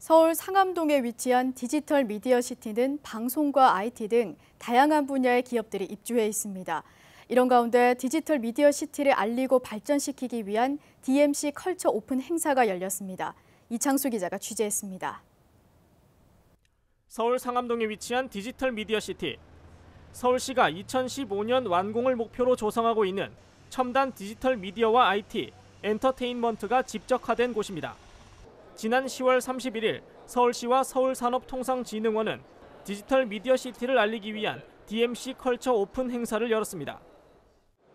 서울 상암동에 위치한 디지털 미디어 시티는 방송과 IT 등 다양한 분야의 기업들이 입주해 있습니다. 이런 가운데 디지털 미디어 시티를 알리고 발전시키기 위한 DMC 컬처 오픈 행사가 열렸습니다. 이창수 기자가 취재했습니다. 서울 상암동에 위치한 디지털 미디어 시티. 서울시가 2015년 완공을 목표로 조성하고 있는 첨단 디지털 미디어와 IT, 엔터테인먼트가 집적화된 곳입니다. 지난 10월 31일 서울시와 서울산업통상진흥원은 디지털 미디어 시티를 알리기 위한 DMC 컬처 오픈 행사를 열었습니다.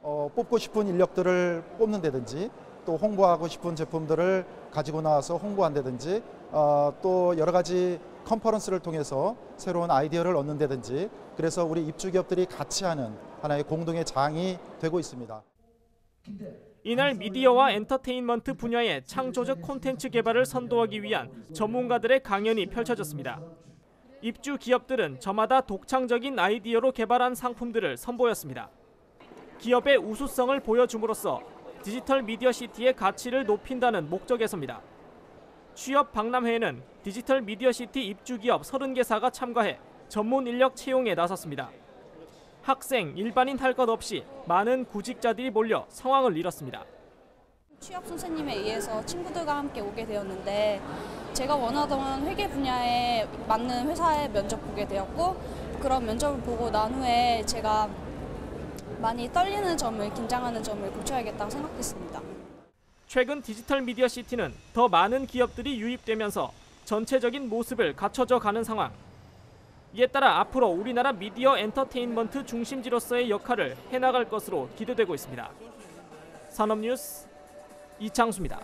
어, 뽑고 싶은 인력들을 뽑는다든지 또 홍보하고 싶은 제품들을 가지고 나와서 홍보한다든지 어, 또 여러 가지 컨퍼런스를 통해서 새로운 아이디어를 얻는다든지 그래서 우리 입주 기업들이 같이 하는 하나의 공동의 장이 되고 있습니다. 이날 미디어와 엔터테인먼트 분야의 창조적 콘텐츠 개발을 선도하기 위한 전문가들의 강연이 펼쳐졌습니다. 입주 기업들은 저마다 독창적인 아이디어로 개발한 상품들을 선보였습니다. 기업의 우수성을 보여줌으로써 디지털 미디어 시티의 가치를 높인다는 목적에서입니다. 취업 박람회에는 디지털 미디어 시티 입주 기업 30개사가 참가해 전문 인력 채용에 나섰습니다. 학생, 일반인 할 것 없이 많은 구직자들이 몰려 상황을 잃었습니다. 취업 선생님에 의해서 친구들과 함께 오게 되었는데 제가 원하던 회계 분야에 맞는 회사에 면접 보게 되었고 그런 면접을 보고 난 후에 제가 많이 떨리는 점을 긴장하는 점을 고쳐야겠다고 생각했습니다. 최근 디지털 미디어 시티는 더 많은 기업들이 유입되면서 전체적인 모습을 갖춰져 가는 상황. 이에 따라 앞으로 우리나라 미디어 엔터테인먼트 중심지로서의 역할을 해나갈 것으로 기대되고 있습니다. 산업뉴스 이창수입니다.